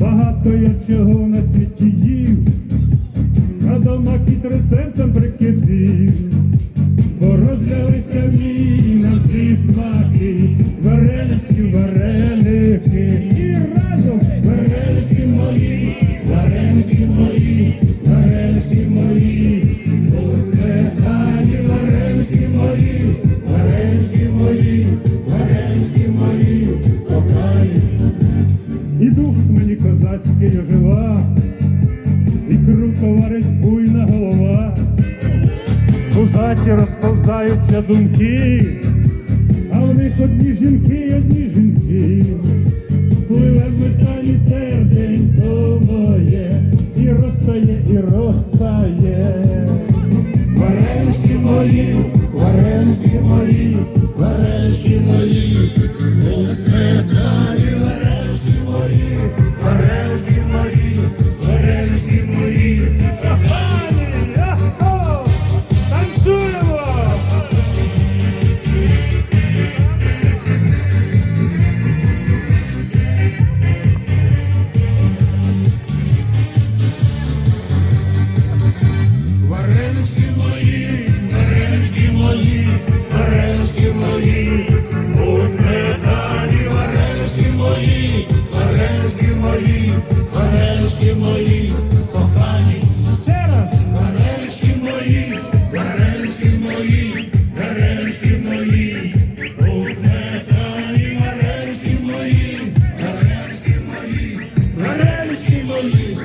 Багато я чого на світі їв, а до макітри серцем прикипів, Порозлялися мій на всі смаки, варенички, варенички. коза жива, і круто варить буйна голова, У заті розповзаються думки, а в них одні жінки, одні жінки, пливе в метані серденько моє, і розстає, і розтає. мої, мої, вареники мої, кохані. Зараз. Вареники мої, вареники мої, вареники мої, у сметані вареники мої, вареники мої, вареники мої,